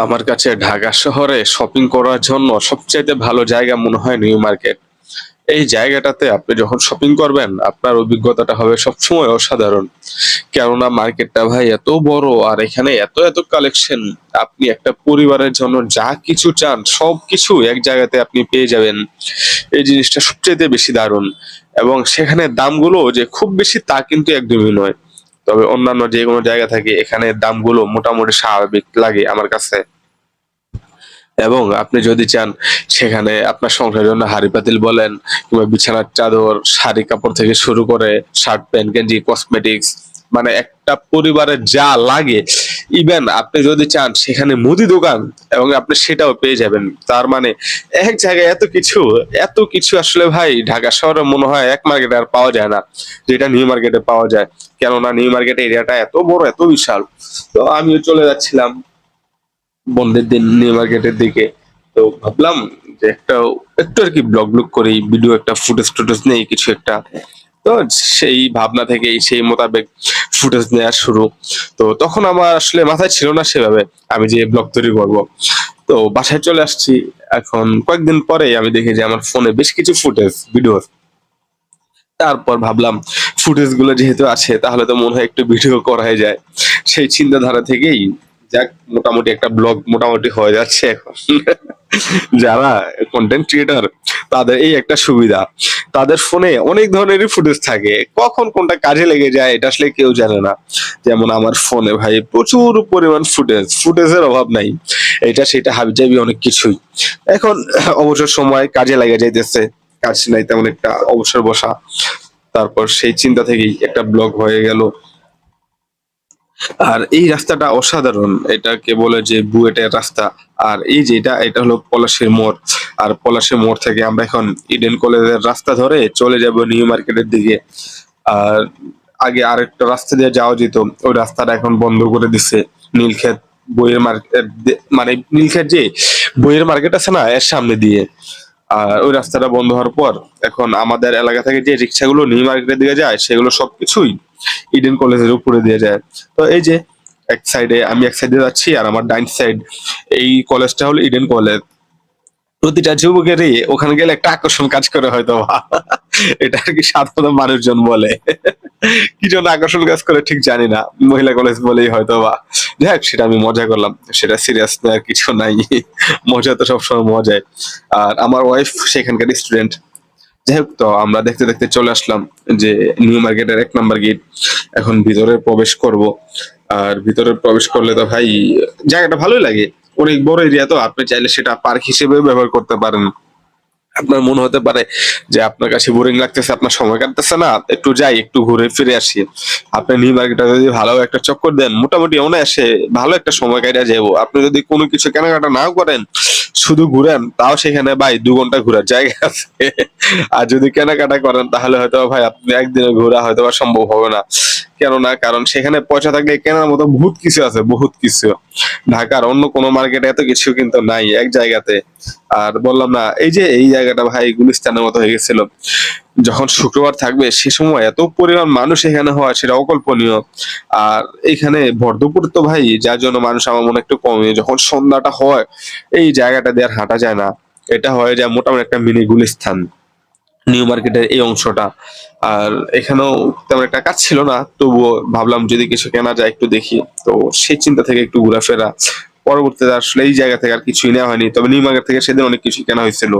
আমার কাছে ঢাকা শহরে শপিং করার জন্য সবচাইতে ভালো জায়গা মনে হয় নিউ মার্কেট। এই জায়গাটাতে আপনি যখন শপিং করবেন, আপনার অভিজ্ঞতাটা হবে সবসময় অসাধারণ। কেননা মার্কেটটা ভাই এত বড় আর এখানে এত এত কালেকশন আপনি একটা পরিবারের জন্য যা কিছু চান সব কিছু এক জায়গাতে আপনি পেয়ে যাবেন। এই জিনিসটা সবচেয়ে বেশি দারুণ। এবং সেখানে দামগুলো যে খুব বেশি তা কিন্তু একদমই নয়। তবে অন্যান্য যে কোনো জায়গা থেকে এখানে দামগুলো মোটামুটি স্বাভাবিক লাগে আমার কাছে। এবং আপনি যদি চান সেখানে আপনার সংসারের জন্য হাড়ি পাতিল বলেন কিংবা বিছানার চাদর, শাড়ি কাপড় থেকে শুরু করে শার্ট প্যান্ট, গেঞ্জি কসমেটিক্স মানে একটা পরিবারের যা লাগে ইভেন আপনি যদি চান সেখানে মুদি দোকান এবং আপনি সেটাও পেয়ে যাবেন। তার মানে এক জায়গায় এত কিছু এত কিছু আসলে ভাই, ঢাকা শহরে মনে হয় এক মার্কেটে আর পাওয়া যায় না। যেটা নিউ মার্কেটে পাওয়া যায়। কেননা নিউ মার্কেট এরিয়াটা এত বড়, এত বিশাল। তো আমিও চলে যাচ্ছিলাম বন্ধের দিন নিউ মার্কেটের দিকে। তো ভাবলাম যে একটা, একটু আর কি ব্লগ ব্লগ করি ভিডিও একটা ফুটেজ টুটেজ নেই, কিছু একটা। তো সেই ভাবনা থেকেই, সেই মোতাবেক ফুটেজ নেওয়া শুরু। তো তখন আমার আসলে মাথায় ছিল না সেভাবে আমি যে ব্লগ তৈরি করব। তো বাসায় চলে আসছি। এখন কয়েকদিন পরে আমি দেখি যে আমার ফোনে বেশ কিছু ফুটেজ ভিডিও তারপর ভাবলাম ফুটেজগুলো যেহেতু আছে, তাহলে তো মনে হয় একটু ভিডিও করাই যায়। সেই চিন্তাধারা থেকেই যাক, মোটামুটি একটা ব্লগ মোটামুটি হয়ে যাচ্ছে এখন। যারা কন্টেন্ট ক্রিয়েটর তাদের এই একটা সুবিধা। তাদের ফোনে অনেক ধরনেরই ফুটেজ থাকে। কখন কোনটা কাজে লেগে যায়, এটা আসলে কেউ জানে না। যেমন আমার ফোনে ভাই প্রচুর পরিমাণ ফুটেজ ফুটেজের অভাব নাই। এটা, সেটা হাবি যাবি অনেক কিছুই। এখন অবসর সময় কাজে লেগে যাইতেছে। কাজ নাই তেমন একটা অবসর বসা। তারপর সেই চিন্তা থেকেই একটা ব্লগ হয়ে গেল। আর এই রাস্তাটা অসাধারণ। এটাকে বলে যে বুয়েটের রাস্তা। আর এই যে এটা এটা হলো পলাশের মোড়। আর পলাশের মোড় থেকে আমরা এখন ইডেন কলেজের রাস্তা ধরে চলে যাব নিউ মার্কেটের দিকে। আর আগে আরেকটা রাস্তা দিয়ে যাওয়া যেত, ওই রাস্তাটা এখন বন্ধ করে দিছে। নীলক্ষেত বইয়ের মার্কেট মানে নীলক্ষেত যে বইয়ের মার্কেট আছে না, এর সামনে দিয়ে। আর ওই রাস্তাটা বন্ধ হওয়ার পর এখন আমাদের এলাকা থেকে যে রিক্সাগুলো নিউ মার্কেটের দিকে যায়, সেগুলো সবকিছুই ইডেন কলেজের উপরে দিয়ে যায়। তো এই যে এক সাইডে আমি এক সাইডে যাচ্ছি আর আমার ডাইন সাইড এই কলেজটা হলো ইডেন কলেজ প্রতিটা যুবকেরই ওখানে গেলে একটা আকর্ষণ কাজ করে হয়তো। এটা আর কি সাধারণ মানুষজন বলে। কি জন্য আকর্ষণ কাজ করে ঠিক জানি না। মহিলা কলেজ বলেই হয়তো বা। যাই হোক, সেটা আমি মজা করলাম। সেটা সিরিয়াস নেওয়ার কিছু নাই। মজা তো সবসময় মজায় আর আমার ওয়াইফ সেখানকার স্টুডেন্ট যাই হোক, তো আমরা দেখতে দেখতে চলে আসলাম যে নিউ মার্কেটের এক নাম্বার গেট এখন ভিতরে প্রবেশ করব। আর ভিতরে প্রবেশ করলে তো ভাই, জায়গাটা ভালোই লাগে। অনেক বড় এরিয়া তো, আপনি চাইলে সেটা পার্ক হিসেবে ব্যবহার করতে পারেন। আপনার মনে হতে পারে যে আপনার কাছে বোরিং লাগতেছে, আপনার সময় কাটতেছে না, একটু যাই, একটু ঘুরে ফিরে আসি। আপনি নিউ মার্কেটে যদি ভালো একটা চক্কর দেন, মোটামুটি অনায়াসে ভালো একটা সময় কাটিয়ে যাব। আপনি যদি কোনো কিছু কেনাকাটা নাও করেন, শুধু ঘুরেন, তাও সেখানে ভাই দু ঘণ্টা ঘোরার জায়গা আছে। আর যদি কেনাকাটা করেন, তাহলে হয়তো ভাই আপনি একদিনে ঘোরা হয়তো বা সম্ভব হবে না। কেননা কারণ সেখানে পয়সা থাকলে কেনার মতো বহুত কিছু আছে, বহুত কিছু। ঢাকার অন্য কোনো মার্কেটে এত কিছু কিন্তু নাই এক জায়গাতে। আর বললাম না, এই যে এই জায়গাটা ভাই গুলিস্তানের মতো হয়ে গেছিল, যখন শুক্রবার থাকবে সে সময় এত পরিমাণ মানুষ এখানে হয় সেটা অকল্পনীয়। আর এখানে ভরদুপুর তো ভাই, যার জন্য মানুষ আমার মনে একটু কমে। যখন সন্ধ্যাটা হয়, এই জায়গাটা দিয়ে আর হাঁটা যায় না। এটা হয়ে যায় মোটামুটি একটা মিনি গুলিস্তান। নিউ মার্কেটের এই অংশটা। আর এখানেও তেমন একটা কাজ ছিল না, তবুও ভাবলাম যদি কিছু কেনা যায় একটু দেখি। তো সেই চিন্তা থেকে একটু ঘোরাফেরা। পরবর্তীতে আসলে এই জায়গা থেকে আর কিছুই নেওয়া হয়নি। তবে নিউ মার্কেট থেকে সেদিন অনেক কিছু কেনা হয়েছিল।